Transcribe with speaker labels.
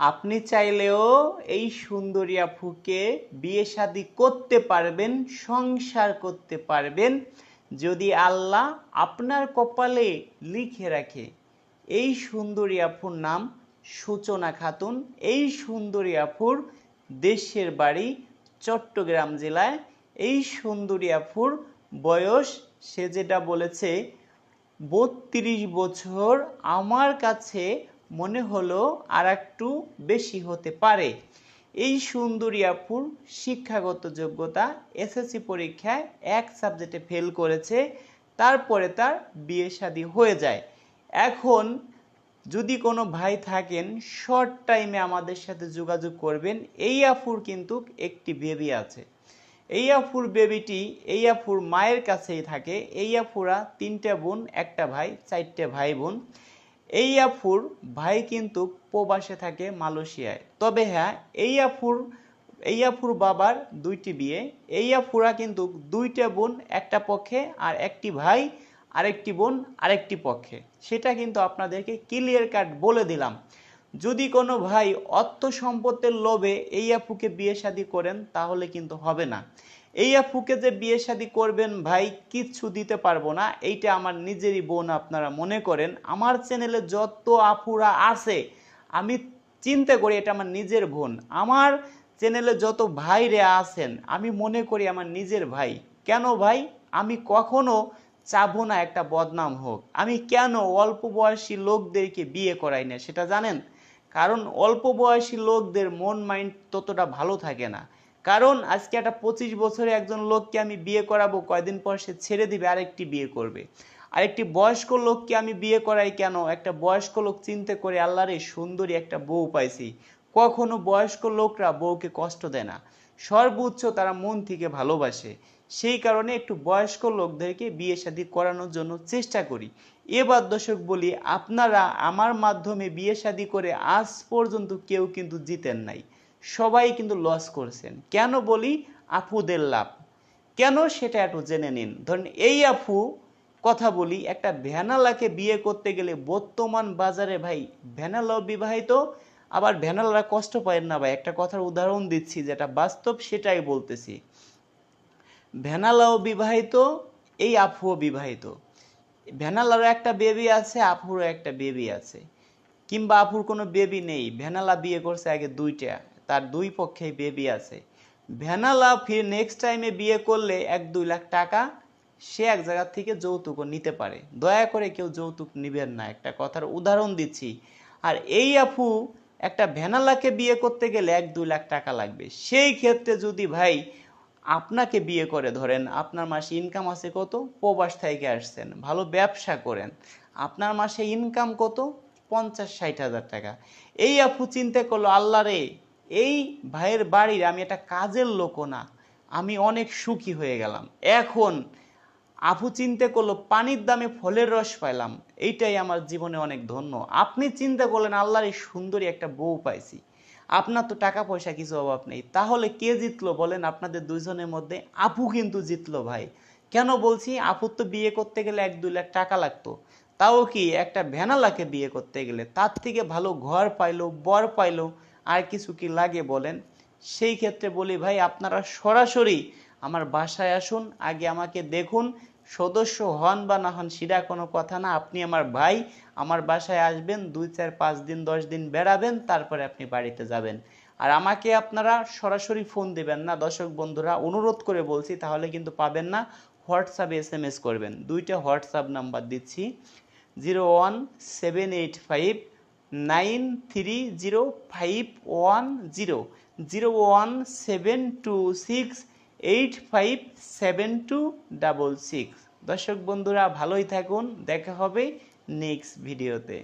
Speaker 1: আপনি চাইলেও এই সুন্দরী আফুকে বিয়ে শাদি করতে পারবেন, সংসার করতে পারবেন, যদি আল্লাহ আপনার কপালে লিখে রাখে, এই সুন্দরী আফুর নাম সূচনা খাতুন। এই সুন্দরী আফুর দেশের বাড়ি চট্টগ্রাম জেলায়। এই সুন্দরী আফুর বয়স, সে যেটা বলেছে, বত্রিশ বছর। আমার কাছে মনে হলো আর একটু বেশি হতে পারে। এই সুন্দরী আপুর শিক্ষাগত যোগ্যতা এসএসসি পরীক্ষায় এক সাবজেক্টে ফেল করেছে, তারপরে তার বিয়ে শাদী হয়ে যায়। এখন যদি কোনো ভাই থাকেন শর্ট টাইমে আমাদের সাথে যোগাযোগ করবেন, এই আফুর কিন্তু একটি বেবি আছে। এই আফুর বেবিটি এই আফুর মায়ের কাছেই থাকে। এই আফুরা তিনটা বোন, একটা ভাই, চারটে ভাই বোন। এই আফুর ভাই কিন্তু প্রবাসে থাকে মালয়েশিয়ায়। তবে হ্যাঁ এই আফুর এই আফুর বাবার দুইটি বিয়ে এই আফুরা কিন্তু দুইটা বোন একটা পক্ষে আর একটি ভাই, আরেকটি বোন, আরেকটি পক্ষে। সেটা কিন্তু আপনাদেরকে ক্লিয়ার কাট বলে দিলাম। যদি কোনো ভাই অর্থ সম্পত্তির লোভে এই আপুকে বিয়ে শাদি করেন, তাহলে কিন্তু হবে না। এই আপুকে যে বিয়ে শাদি করবেন ভাই, কিচ্ছু দিতে পারব না। এইটা আমার নিজেরই বোন আপনারা মনে করেন। আমার চ্যানেলে যত আপুরা আছে, আমি চিন্তা করি এটা আমার নিজের বোন। আমার চ্যানেলে যত ভাইরে আছেন, আমি মনে করি আমার নিজের ভাই। কেন ভাই? আমি কখনো চাবো না একটা বদনাম হোক। আমি কেন অল্প বয়সী লোকদেরকে বিয়ে করাই না, সেটা জানেন? কারণ অল্প বয়সী লোকদের মন মাইন্ড ততটা ভালো থাকে না। কারণ আজকে একটা পঁচিশ বছরে একজন লোককে আমি বিয়ে করাবো, কয়দিন পর সে ছেড়ে দিবে, আরেকটি বিয়ে করবে। আরেকটি বয়স্ক লোককে আমি বিয়ে করাই কেন? একটা বয়স্ক লোক চিন্তা করে আল্লাহর সুন্দরী একটা বউ পাইছি। কখনো বয়স্ক লোকরা বউকে কষ্ট দেয় না। সর্বোচ্চ তারা মন থেকে ভালোবাসে। সেই কারণে একটু বয়স্ক লোকদেরকে বিয়ে শাদী করানোর জন্য চেষ্টা করি। এবার দর্শক বলি, আপনারা আমার মাধ্যমে বিয়ে শাদী করে আজ পর্যন্ত কেউ কিন্তু জিতেন নাই। সবাই কিন্তু লস করছেন। কেন বলি? আপুদের লাভ। কেন সেটা একটু জেনে নিন। ধরেন, এই আপু কথা বলি, একটা ভ্যানালাকে বিয়ে করতে গেলে বর্তমান বাজারে ভাই ভ্যানালাও বিবাহিত, আবার ভ্যানালারা কষ্ট পায় না ভাই। একটা কথার উদাহরণ দিচ্ছি, যেটা বাস্তব সেটাই বলতেছি। ভ্যানালাও বিবাহিত, এই আফুও বিবাহিত। ভ্যানালারও একটা বেবি আছে, আফুরও একটা বেবি আছে। কিংবা আফুর কোনো বেবি নেই। ভ্যানালা বিয়ে করছে আগে দুইটা। তার দুই পক্ষেই বেবি আছে। ভ্যানালা ফির নেক্সট টাইমে বিয়ে করলে এক দুই লাখ টাকা সে এক জায়গা থেকে যৌতুকও নিতে পারে। দয়া করে কেউ যৌতুক নিবেন না, একটা কথার উদাহরণ দিচ্ছি। আর এই আফু একটা ভ্যানালাকে বিয়ে করতে গেলে এক দুই লাখ টাকা লাগবে। সেই ক্ষেত্রে যদি ভাই আপনাকে বিয়ে করে ধরেন, আপনার মাসে ইনকাম আছে কত? প্রবাস থেকে আসছেন, ভালো ব্যবসা করেন, আপনার মাসে ইনকাম কত? পঞ্চাশ ষাট হাজার টাকা। এই আপু চিন্তা করল, আল্লাহ রে এই ভাইয়ের বাড়ির আমি একটা কাজের লোকও না, আমি অনেক সুখী হয়ে গেলাম। এখন আপু চিন্তা করল, পানির দামে ফলের রস পাইলাম, এইটাই আমার জীবনে অনেক ধন্য। আপনি চিন্তা করলেন, আল্লাহর এই সুন্দরী একটা বউ পাইছি। আপনার তো টাকা পয়সা কিছু অভাব নেই। তাহলে কে জিতলো বলেন? আপনাদের দুইজনের মধ্যে আপু কিন্তু জিতলো ভাই। কেন বলছি? আপুর তো বিয়ে করতে গেলে এক দুই লাখ টাকা লাগতো। তাও কি একটা ভ্যানালাকে বিয়ে করতে গেলে তার থেকে ভালো ঘর পাইলো, বর পাইলো আর কিছু কি লাগে বলেন? সেই ক্ষেত্রে বলি, ভাই, আপনারা সরাসরি আমার বাসায় আসুন, আগে আমাকে দেখুন। সদস্য হন বা না হন, সেটা কোনো কথা না। আপনি আমার ভাই, আমার বাসায় আসবেন, দুই চার পাঁচ দিন, দশ দিন বেড়াবেন, তারপরে আপনি বাড়িতে যাবেন। আর আমাকে আপনারা সরাসরি ফোন দেবেন না। দর্শক বন্ধুরা, অনুরোধ করে বলছি, তাহলে কিন্তু পাবেন না। হোয়াটসঅ্যাপে এস এম এস করবেন। দুইটা হোয়াটসঅ্যাপ নাম্বার দিচ্ছি। Zero one seven eight five nine three zero five one zero zero one seven two six eight five seven two double six. দর্শক বন্ধুরা, ভালোই থাকুন। দেখা হবে নেক্সট ভিডিওতে।